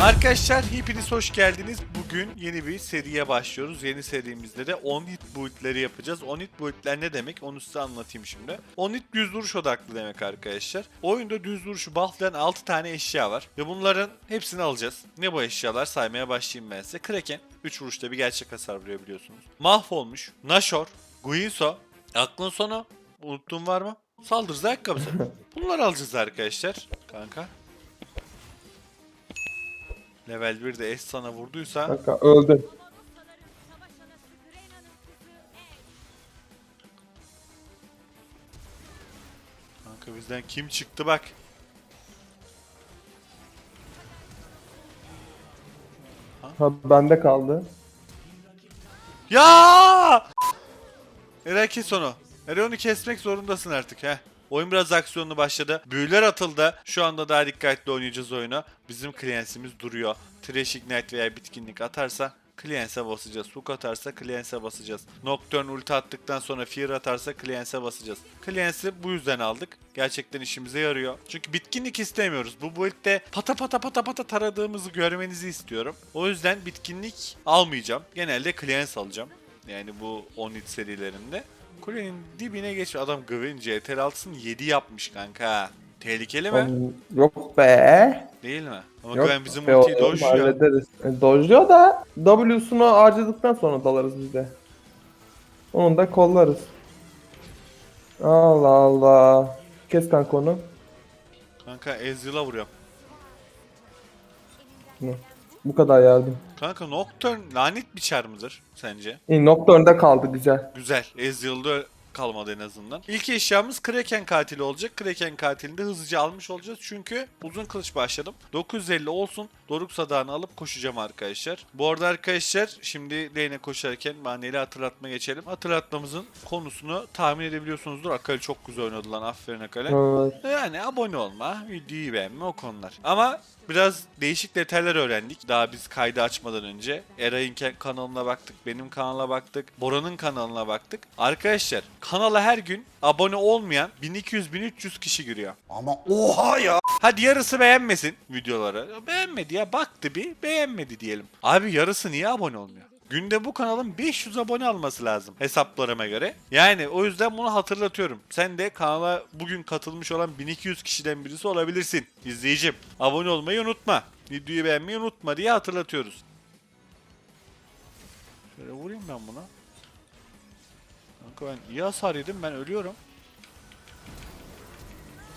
Arkadaşlar hepiniz hoş geldiniz. Bugün yeni bir seriye başlıyoruz. Yeni serimizde de 10 hit boyutları yapacağız. 10 hit boyutlar ne demek onu size anlatayım şimdi. 10 hit düz vuruş odaklı demek arkadaşlar. Oyunda düz vuruşu bufflayan 6 tane eşya var. Ve bunların hepsini alacağız. Ne bu eşyalar saymaya başlayayım ben size. Kraken 3 vuruşta bir gerçek hasar vuruyor biliyorsunuz. Mahvolmuş, Nashor, Guinso, Aklın Sonu, unuttuğum var mı? Saldırız ayakkabısı. Bunları alacağız arkadaşlar. Kanka. Level 1'de S sana vurduysa Kanka öldün. kanka bizden kim çıktı bak. Ha bende kaldı. Ya! Eray kes onu. Eray onu kesmek zorundasın artık he. Oyun biraz aksiyonlu başladı. Büyüler atıldı. Şu anda daha dikkatli oynayacağız oyunu. Bizim kliensimiz duruyor. Trash Ignite veya bitkinlik atarsa Clients'e basacağız. Hook atarsa Clients'e basacağız. Nocturne ulti attıktan sonra Fear atarsa Clients'e basacağız. Clients'i bu yüzden aldık. Gerçekten işimize yarıyor. Çünkü bitkinlik istemiyoruz. Bu build'de pata pata pata pata taradığımızı görmenizi istiyorum. O yüzden bitkinlik almayacağım. Genelde Clients alacağım. Yani bu 10 hit serilerinde. Kulenin dibine geç. Adam Gwen CTR 6'sını 7 yapmış kanka. Tehlikeli mi? Oğlum, Yok be. Değil mi? Ama Yok Gwen bizim be ultiyi oğlum, dojluyor. hallederiz. E, dojluyor da W'sunu harcadıktan sonra dalarız biz de. Onu da kollarız. Allah Allah. Kes kanka onu. Kanka Ezreal'a vuruyorum. Hı. Bu kadar yardım. Kanka Nocturne lanet bir çar mıdır sence? İyi Nocturne'de kaldı güzel. Güzel. Ezreal'da kalmadı en azından. İlk eşyamız Kraken katili olacak. Kraken katilini de hızlıca almış olacağız. Çünkü uzun kılıç başladım. 950 olsun. Doruk sadağını alıp koşacağım arkadaşlar. Bu arada arkadaşlar şimdi lane'e koşarken maneli hatırlatma geçelim. Hatırlatmamızın konusunu tahmin edebiliyorsunuzdur. Akali çok güzel oynadı lan. Aferin Akali. Evet. Yani abone olma, videoyu beğenme o konular. Ama biraz değişik detaylar öğrendik. Daha biz kaydı açmadan önce. Eray'ın kanalına baktık, benim kanala baktık, Bora'nın kanalına baktık. Arkadaşlar kanala her gün abone olmayan 1200-1300 kişi giriyor. Ama oha ya. Hadi yarısı beğenmesin videoları. Beğenmedi ya baktı bir beğenmedi diyelim. Abi yarısı niye abone olmuyor? Günde bu kanalın 500 abone alması lazım hesaplarıma göre. Yani o yüzden bunu hatırlatıyorum. Sen de kanala bugün katılmış olan 1200 kişiden birisi olabilirsin. İzleyicim abone olmayı unutma. Videoyu beğenmeyi unutma diye hatırlatıyoruz. Şöyle vurayım ben buna. Kanka ben iyi hasar yedim ben ölüyorum.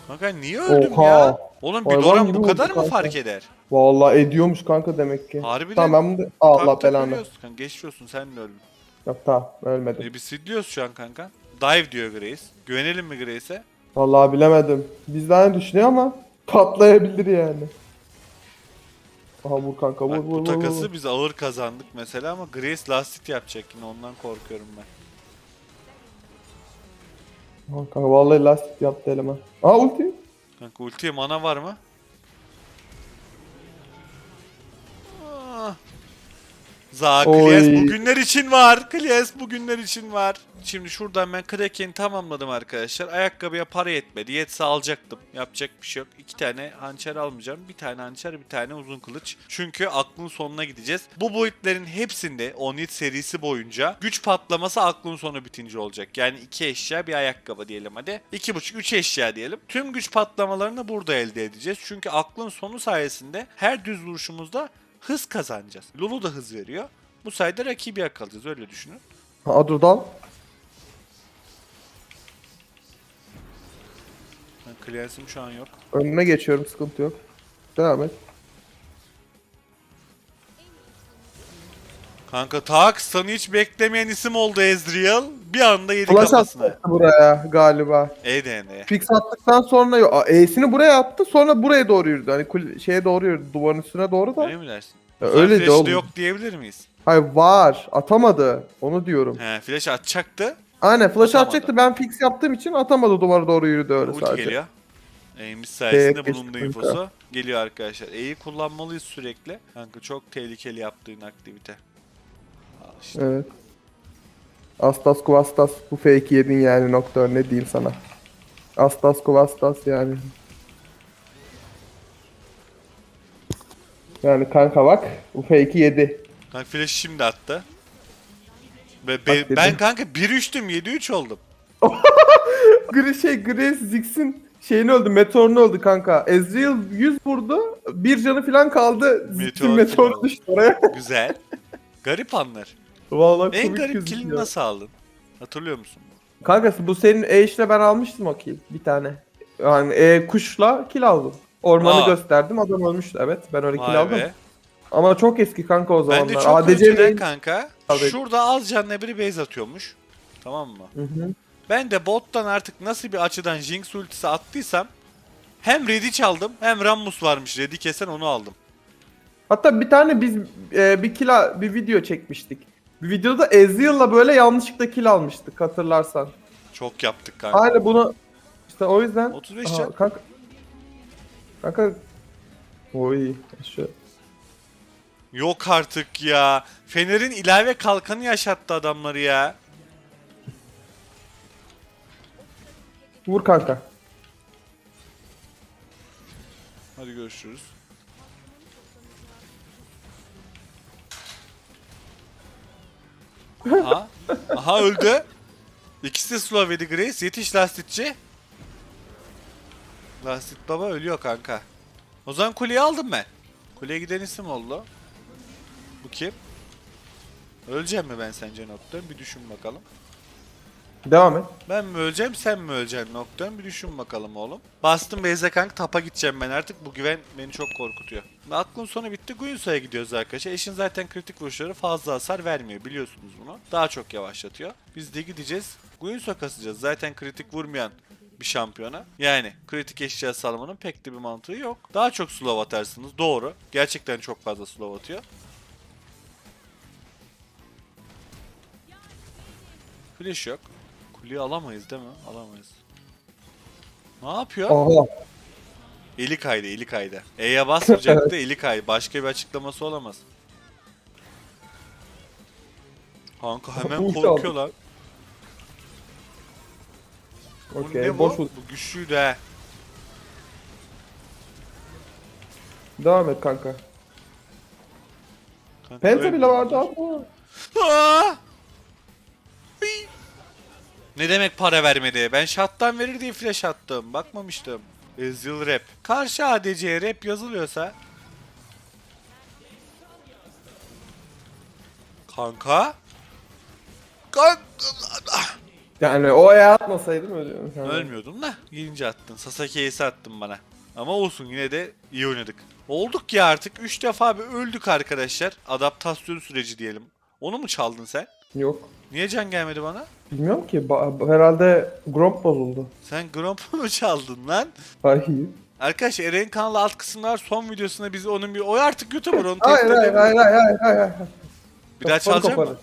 Kanka niye öldüm Oha. ya? Oğlum bir Hayvan Doran gibi bu kadar mı kanka. fark eder? Vallahi ediyormuş kanka demek ki. Harbiden. Tamam ben bunu Allah Tak tak belanı. Kanka geçiyorsun sen de öldün. Yok tamam ölmedim. E biz sidliyoruz şu an kanka. Dive diyor Grace. Güvenelim mi Grace'e? Vallahi bilemedim. Bizden düşünüyor ama patlayabilir yani. Aha vur kanka vur Bak vur bu vur. takası vur. biz ağır kazandık mesela ama Grace lastik yapacak yine ondan korkuyorum ben. Aha, kanka vallahi lastik yaptı eleman. Aa ulti. Kanka ultiye mana var mı? Za Oy. Klies bugünler için var. Klies bugünler için var. Şimdi şuradan ben Kraken'i tamamladım arkadaşlar. Ayakkabıya para yetmedi. Yetse alacaktım. Yapacak bir şey yok. İki tane hançer almayacağım. Bir tane hançer bir tane uzun kılıç. Çünkü aklın sonuna gideceğiz. Bu boyutların hepsinde Onit serisi boyunca güç patlaması aklın sonu bitince olacak. Yani iki eşya bir ayakkabı diyelim hadi. İki buçuk üç eşya diyelim. Tüm güç patlamalarını burada elde edeceğiz. Çünkü aklın sonu sayesinde her düz vuruşumuzda hız kazanacağız. Lulu da hız veriyor. Bu sayede rakibi yakalayacağız öyle düşünün. Ha dur dal. Ben Clearance'ım şu an yok. Önüne geçiyorum sıkıntı yok. Devam et. Kanka Tax sana hiç beklemeyen isim oldu Ezreal. Bir anda yedi Flash kafasına. attı buraya galiba. EDN. Fix attıktan sonra yo- E'sini buraya attı sonra buraya doğru yürüdü. Hani kul- şeye doğru yürüdü duvarın üstüne doğru da. Öyle mi dersin? Ya öyleydi flash'ı da oğlum. yok diyebilir miyiz? Hayır var atamadı onu diyorum. He flash atacaktı. Aynen flash Atamadı. atacaktı ben fix yaptığım için atamadı duvara doğru yürüdü öyle Ulti sadece. geliyor. E'miz sayesinde Tek bulundu geçti infosu. Geliyor arkadaşlar. E'yi kullanmalıyız sürekli. Kanka çok tehlikeli yaptığın aktivite. İşte. Evet. Astas Kovastas bu fake'i yedin yani nokta ne diyeyim sana. Astas Kovastas yani. Yani kanka bak bu fake'i yedi. Kanka flash şimdi attı. Ve be- dedim. ben kanka 1-3'tüm 7-3 oldum. Gri şey Grace Ziggs'in şeyini öldü, meteorunu öldü kanka. Ezreal 100 vurdu, bir canı falan kaldı. Meteor meteor düştü oraya. Güzel. Garip anlar. Vallahi En komik garip gözüküyor. killini nasıl aldın? Hatırlıyor musun? Kankası bu senin Ashe'le ben almıştım o kill bir tane. Yani e, kuşla kill aldım. Ormanı Aa. gösterdim adam ölmüştü evet ben öyle kill Vay aldım. be. Ama çok eski kanka o zamanlar. Ben de çok ADC önceden kanka şurada az canlı biri base atıyormuş. Tamam mı? Hı hı. Ben de bottan artık nasıl bir açıdan Jinx ultisi attıysam hem Red'i çaldım hem Rammus varmış. Red'i kesen onu aldım. Hatta bir tane biz e, bir kill bir video çekmiştik. Bir videoda Ezreal'la böyle yanlışlıkla kill almıştık hatırlarsan. Çok yaptık kanka. Aynı bunu işte o yüzden 35 Aha, can. kanka kanka Oy şu Yok artık ya. Fener'in ilave kalkanı yaşattı adamları ya. vur kanka. Hadi görüşürüz. Aha. Aha öldü. İkisi de slow yedi Grace. Yetiş lastikçi. Lastik baba ölüyor kanka. O zaman kuleyi aldım ben. Kuleye giden isim oldu. Bu kim? Öleceğim mi ben sence Nocturne? Bir düşün bakalım. Devam et. Ben mi öleceğim sen mi öleceksin Nocturne? Bir düşün bakalım oğlum. Bastım Beyze kanka tapa gideceğim ben artık. Bu güven beni çok korkutuyor. Aklın sonu bitti. Guinsa'ya gidiyoruz arkadaşlar. Eşin zaten kritik vuruşları fazla hasar vermiyor. Biliyorsunuz bunu. Daha çok yavaşlatıyor. Biz de gideceğiz. Guinsa kasacağız. Zaten kritik vurmayan bir şampiyona. Yani kritik eşya salmanın pek de bir mantığı yok. Daha çok slow atarsınız. Doğru. Gerçekten çok fazla slow atıyor. Flash yok. Kuleyi alamayız değil mi? Alamayız. Ne yapıyor? Aha. Eli kaydı, eli kaydı. E'ye basmayacaktı, eli kaydı. Başka bir açıklaması olamaz. Kanka hemen Ulti korkuyor lan. Bu Okey ne boş bu? Bu güçlüydü he. Devam et kanka. Kanka Penta öyle bile vardı ama. Aa! Ne demek para vermedi? Ben shot'tan verir diye flash attım. Bakmamıştım. Ezreal rap. Karşı ADC'ye rap yazılıyorsa... Kanka? Kanka? Yani o aya atmasaydım ölüyorum. Yani. Ölmüyordum da. Gelince attın. Sasaki Ace attın bana. Ama olsun yine de iyi oynadık. Olduk ya artık. 3 defa bir öldük arkadaşlar. Adaptasyon süreci diyelim. Onu mu çaldın sen? Yok. Niye can gelmedi bana? Bilmiyorum ki. Ba- herhalde Gromp bozuldu. Sen Gromp'u mu çaldın lan? Hayır. Arkadaşlar Eren kanalı alt kısımlar son videosunda biz onun bir... O artık YouTuber onu test hayır edelim. hayır hayır hayır hayır. hayır. Bir daha Kafanı çalacak mı? koparır.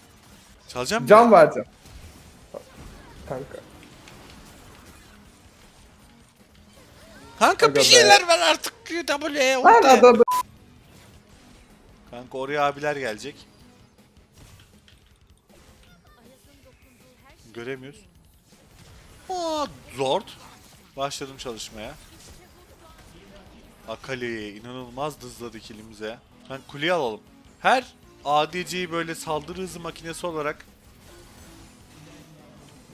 Çalacağım mı? Can vereceğim. Kanka. Kanka Aga bir be. şeyler ver artık QW'ye. Lan adam Kanka oraya abiler gelecek. Göremiyoruz. Aa, Zord. Başladım çalışmaya. Akali inanılmaz hızladı kilimize. Ben kuleyi alalım. Her ADC'yi böyle saldırı hızı makinesi olarak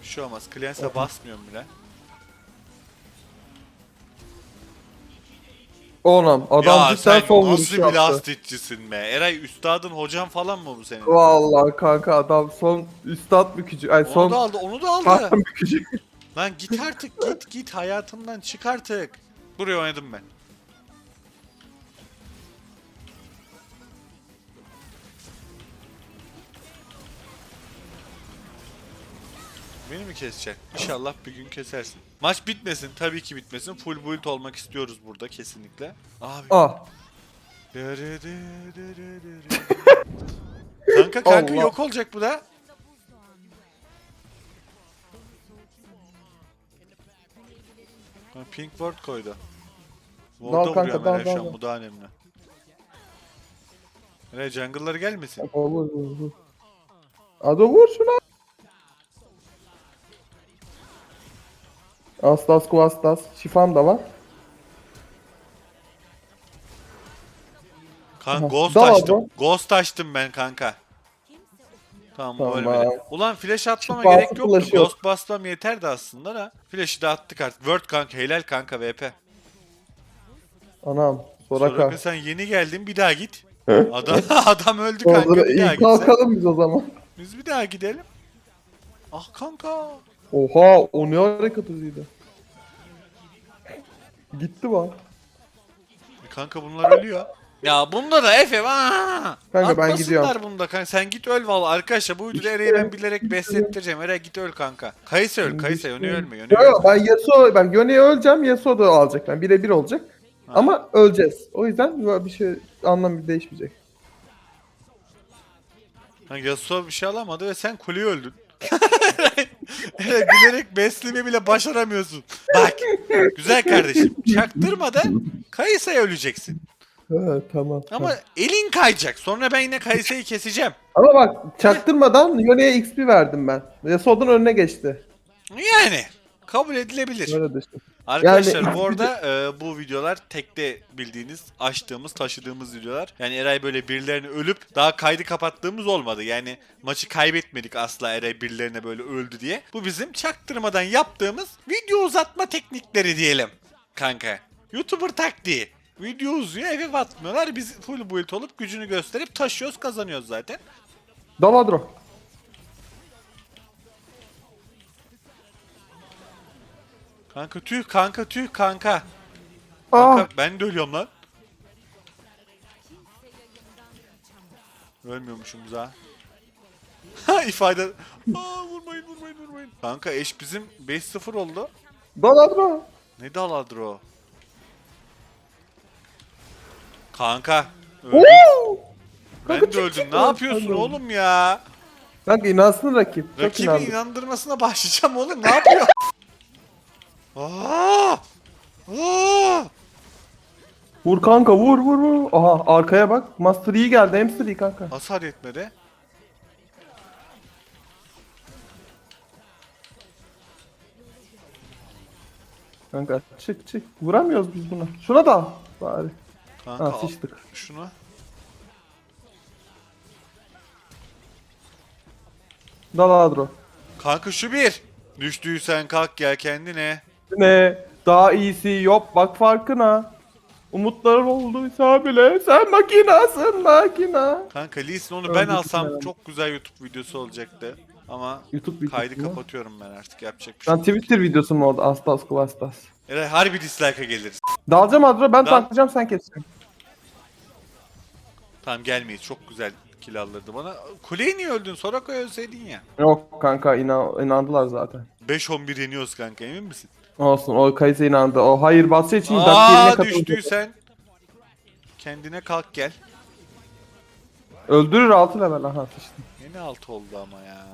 bir şey olmaz. Clans'e basmıyorum bile. Oğlum adam ya cidden sen sol nasıl bir yaptı. lastikçisin be? Eray üstadın hocan falan mı bu senin? Vallahi kanka adam son üstad bükücü. Ay Onu son da aldı, onu da aldı. bükücü. Lan git artık git git hayatımdan çık artık. Buraya oynadım ben. Mi keseceksin? İnşallah bir gün kesersin. Maç bitmesin. Tabii ki bitmesin. Full build olmak istiyoruz burada kesinlikle. Abi. Ah. kanka kanka Allah. yok olacak bu da. Pink ward koydu. Ward'a kanka, vuruyor Meral şu an bu daha önemli. Meral jungle'lar gelmesin. Vur vur. Ado vur şuna. Astas Kuvastas. Şifam da var. Kanka Aha, ghost dal açtım. abi. Ghost açtım ben kanka. Tamam, Tamam. ölmedi. Ulan flash atmama Şifası gerek yoktu. flash'ı yok. Ghost basmam yeterdi aslında da. Flash'ı da attık artık. Word kanka helal kanka VP. Anam. Soraka Soraka. sen yeni geldin bir daha git. Adam adam öldü kanka Olur, bir daha iyi git. kalkalım biz o zaman. Biz bir daha gidelim. Ah kanka. Oha o ne hareket hızıydı. Gitti bak. E Kanka bunlar ölüyor. Ya bunda da Efe aa! Kanka ben gidiyorum. bunda kanka. Sen git öl valla arkadaşlar bu videoda Ere'yi ben bilerek beslettireceğim. Ere git öl kanka. Kayısı öl Kayısı Yone ölme Yone Yok yok ben Yasuo, ben Yone'yi öleceğim Yasuo da alacak. Ben birebir olacak. Ha. Ama öleceğiz. O yüzden böyle bir şey anlam değişmeyecek. Yasuo bir şey alamadı ve sen kuleyi öldün. Ere bilerek besleme bile başaramıyorsun. Bak güzel kardeşim çaktırmadan Kayısa'ya öleceksin. Ha, tamam. Ama tamam. elin kayacak. Sonra ben yine Kayısa'yı keseceğim. Ama bak çaktırmadan Yone'ye XP verdim ben. Yasuo'dan önüne geçti. Yani kabul edilebilir. Öyle düşün. Arkadaşlar Yani- bu arada e, bu videolar tekte bildiğiniz açtığımız taşıdığımız videolar. Yani Eray böyle birilerini ölüp daha kaydı kapattığımız olmadı. Yani maçı kaybetmedik asla Eray birilerine böyle öldü diye. Bu bizim çaktırmadan yaptığımız video uzatma teknikleri diyelim kanka. YouTuber taktiği. Video uzuyor eve atmıyorlar. Biz full build olup gücünü gösterip taşıyoruz kazanıyoruz zaten. Daladro. Kanka tüh kanka tüh kanka. Kanka ben de ölüyorum lan. Ölmüyormuşum ha. Ha ifade. Aa vurmayın vurmayın vurmayın. Kanka eş bizim 5-0 oldu. Daladro. Ne daladır o? Kanka. Öldüm. Oo! Ben Kanka de çık, öldüm. çık Ne lan. yapıyorsun Kanka. oğlum ya? Kanka inansın rakip. Çok inandırmasına başlayacağım oğlum. Ne yapıyor? Aa! Aa! Vur kanka vur vur vur. Aha arkaya bak. Master iyi geldi. Hamster iyi kanka. Hasar etmedi. Kanka çık çık. Vuramıyoruz biz buna. Şuna da. Bari. Kanka Ha sıçtık. şunu. Daladro. Kanka şu bir. Düştüysen kalk gel kendine. Ne? Daha iyisi yok. Bak farkına. Umutlarım olduysa bile sen makinasın makina. Kanka Lee Sin onu ben alsam gitmeden. çok güzel YouTube videosu olacaktı. Ama YouTube videosu kaydı mu? kapatıyorum ben artık yapacak bir şey Lan yok. Twitter videosu mu oldu? Astas Kuvastas. Eray harbi dislike'a geliriz. Dalacağım Adro ben Dal. tanklayacağım sen keseceksin. Tamam gelmeyiz çok güzel kill aldırdı bana. Kuleyi niye öldün? Soraka'yı ölseydin ya. Yok kanka inan inandılar zaten. 5-11 yeniyoruz kanka emin misin? Olsun o Kayse inandı. O hayır bastığı için dakika Aa katıldı. düştüysen kendine kalk gel. Öldürür altı level aha sıçtı. Yeni altı oldu ama ya.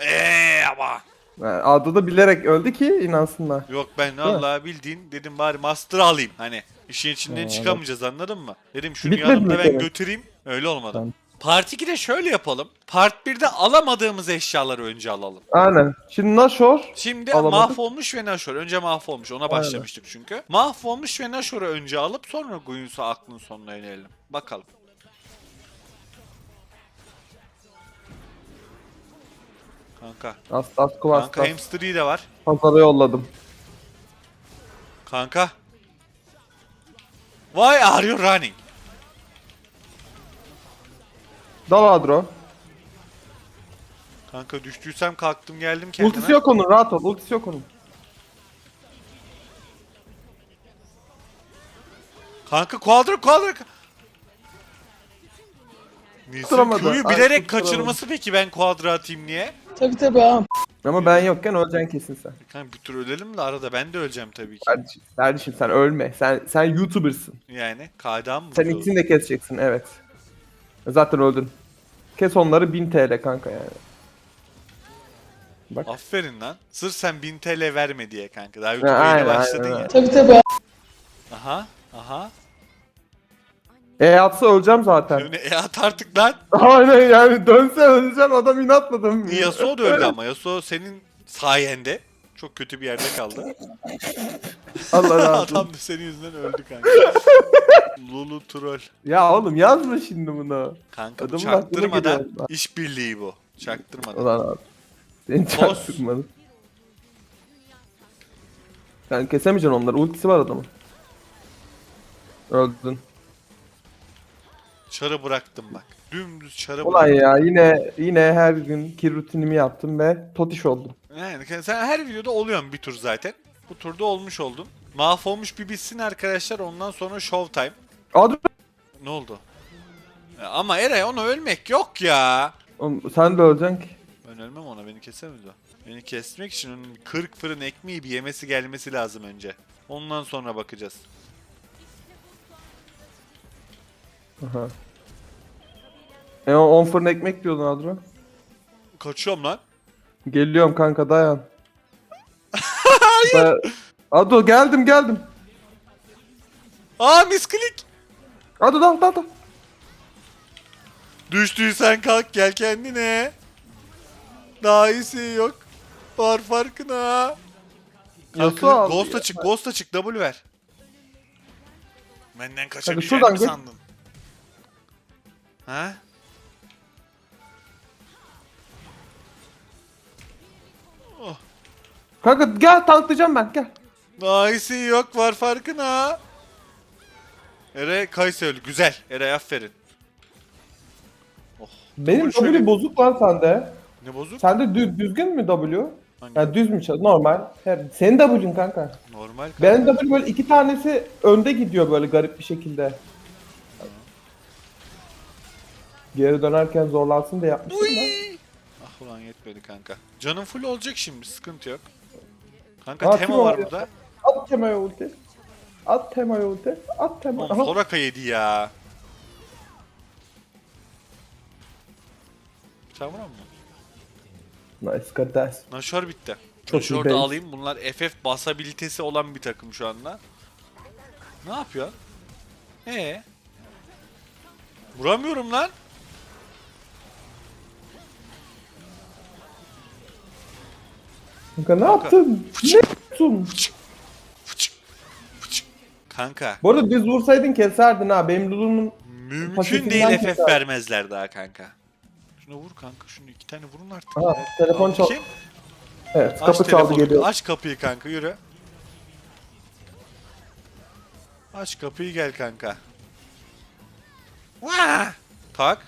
Eee ama. Yani da bilerek öldü ki inansınlar. Yok ben vallahi bildiğin dedim bari master alayım. Hani işin içinden çıkamayacağız anladın mı? Dedim şunu Bitmedi yanımda mi ben konu? götüreyim. Öyle olmadı. Tamam. Part 2'de şöyle yapalım. Part 1'de alamadığımız eşyaları önce alalım. Aynen. Şimdi Nashor. Şimdi Alamadık. mahvolmuş ve Nashor. Önce mahvolmuş ona başlamıştık çünkü. Mahvolmuş ve Nashor'u önce alıp sonra Guinsoo aklın sonuna inelim. Bakalım. Kanka. Astas Kanka Kuvastas. hamster'i de var. Pazara yolladım. Kanka. Why are you running? Dal Adro. Kanka düştüysem kalktım geldim kendime. Ultisi yok onun rahat ol. Ultisi yok onun. Kanka quadra quadra. Nisan Tutturamadı. Q'yu Ay, bilerek tutturamadı. kaçırması peki ben quadra atayım niye? Tabii tabii ağam. Ama ben yokken öleceksin kesin sen. Kanka bir tur ölelim de arada ben de öleceğim tabii ki. Kardeşim, kardeşim sen ölme. Sen sen YouTuber'sın. Yani KD'm mı? Sen bu? ikisini de keseceksin evet. Zaten öldün. Kes onları 1000 TL kanka yani. Bak. Aferin lan. Sırf sen 1000 TL verme diye kanka. Daha Ha, YouTube'a aynen, yeni başladın aynen, ya. Tabii tabii. Aha. Aha. E atsa öleceğim zaten. Yani, e at artık lan. Aynen yani dönse öleceğim adam inatladım. Yasuo da öldü ama. Yasuo senin sayende çok kötü bir yerde kaldı. Allah razı olsun. Adam da senin yüzünden öldü kanka. Lulu troll. Ya oğlum yazma şimdi bunu. Kanka bu Adamın aklına çaktırmadan geliyor. işbirliği bu. Çaktırmadan. Ulan abi. Seni Boss. çaktırmadım. Ben kesemeyeceğim onları. Ultisi var adamın. Öldün. Çarı bıraktım bak. Dümdüz çarı Ulan bıraktım. ya yine yine her günkü rutinimi yaptım ve totiş oldum. Yani sen her videoda oluyorsun bir tur zaten. Bu turda olmuş oldun. Mahvolmuş bir bitsin arkadaşlar ondan sonra show time. Adro Ne oldu? Ya ama Eray ona ölmek yok ya. Oğlum, sen de öleceksin ki. Ben ölmem ona beni kesemez o. Beni kesmek için onun 40 fırın ekmeği bir yemesi gelmesi lazım önce. Ondan sonra bakacağız. Aha. E o 10 fırın ekmek diyordun Adro. Kaçıyorum lan. Geliyorum kanka dayan. Hayır. Adro geldim geldim. Aa misklik. Adro dal dal dal. Düştüysen kalk gel kendine. Daha iyisi yok. Var farkına. Yasuo Kanka, aldı Ghost'a ya. çık, Ghost'a çık, W ver. Benden kaçabileceğini şuradan mi sandın? Ha? Kanka gel tanklayacağım ben gel. iyisi yok var farkına. Eray Kayse öldü. Güzel. Eray aferin. Oh. Benim Dur şöyle- W bozuk lan sende. Ne bozuk? Sende dü- düzgün mü W? Hangi? Yani düz mü Normal. Her, senin W'un kanka. Normal. Benim W böyle iki tanesi önde gidiyor böyle garip bir şekilde. Geri dönerken zorlansın diye yapmıştım da. Uy! Ah ulan yetmedi kanka. Canım full olacak şimdi sıkıntı yok. Kanka Aa, tema kim o var ya? burada. At temaya ulti. At temaya ulti. At temaya. Oğlum Aha. Soraka yedi ya. Sen vuran mı? Nice kardeş. Nashor bitti. Çok iyi da base. alayım. Bunlar FF basabilitesi olan bir takım şu anda. Ne yapıyor? Ee? Vuramıyorum lan. Kanka ne yaptın? Ne yaptın? Kanka. Bu arada düz vursaydın keserdin ha. Benim Lulu'nun Mümkün değil FF keser. vermezler daha kanka. Şuna vur kanka şunu iki tane vurun artık. Ya. telefon çal- Kim? evet, Aç kapı çaldı telefonu, geliyor. Aç kapıyı kanka yürü. Aç kapıyı gel kanka. Vaa! Tak.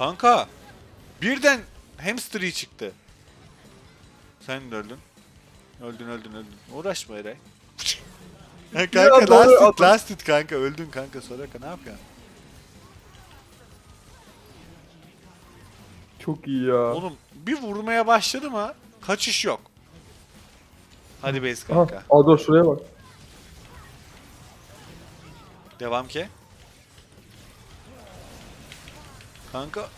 Kanka. Birden hamster çıktı. Sen de öldün. Öldün öldün öldün. Uğraşma Eray. Kanka Ya last adam. last hit kanka öldün kanka Soraka ne yapıyorsun? Çok iyi ya. Oğlum bir vurmaya başladı mı kaçış yok. Hadi base kanka. Adro şuraya bak. Devam ki. Kanka.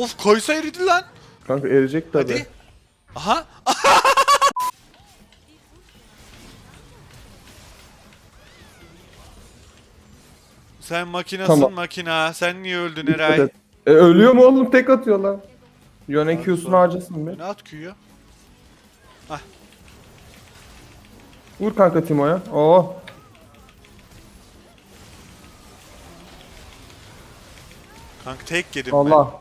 Of Kaysa eridi lan. Kanka erecek tabi. Hadi. Aha. Sen makinasın Tamam. makina. Sen niye öldün Eray? E, ölüyor mu oğlum tek atıyor lan. Yone Q'sunu harcasın be. Ne at Q'yu? Vur kanka Timo'ya. Oo. Kanka tek yedim. Allah.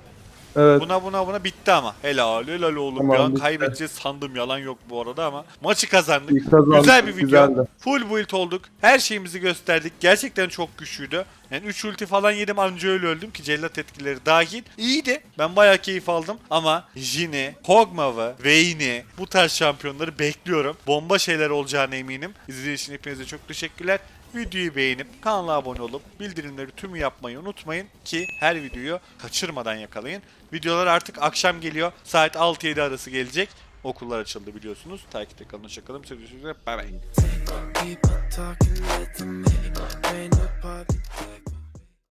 Evet. Buna buna buna bitti ama. Helal helal oğlum. Tamam, ya bitti. kaybedeceğiz sandım yalan yok bu arada ama maçı kazandık. Kazandık, Güzel bir video. güzeldi. Full build olduk. Her şeyimizi gösterdik. Gerçekten çok güçlüydü. Yani 3 ulti falan yedim anca öyle öldüm ki cellat etkileri dahil. İyiydi. Ben bayağı keyif aldım ama Jin'i, Kog'Maw'ı, Vayne'i bu tarz şampiyonları bekliyorum. Bomba şeyler olacağına eminim. İzlediğiniz için hepinize çok teşekkürler. Videoyu beğenip kanala abone olup bildirimleri tümü yapmayı unutmayın ki her videoyu kaçırmadan yakalayın. Videolar artık akşam geliyor. Saat 6-7 arası gelecek. Okullar açıldı biliyorsunuz. Takipte kalın. Hoşçakalın. Sevgilisiniz. Bay bay.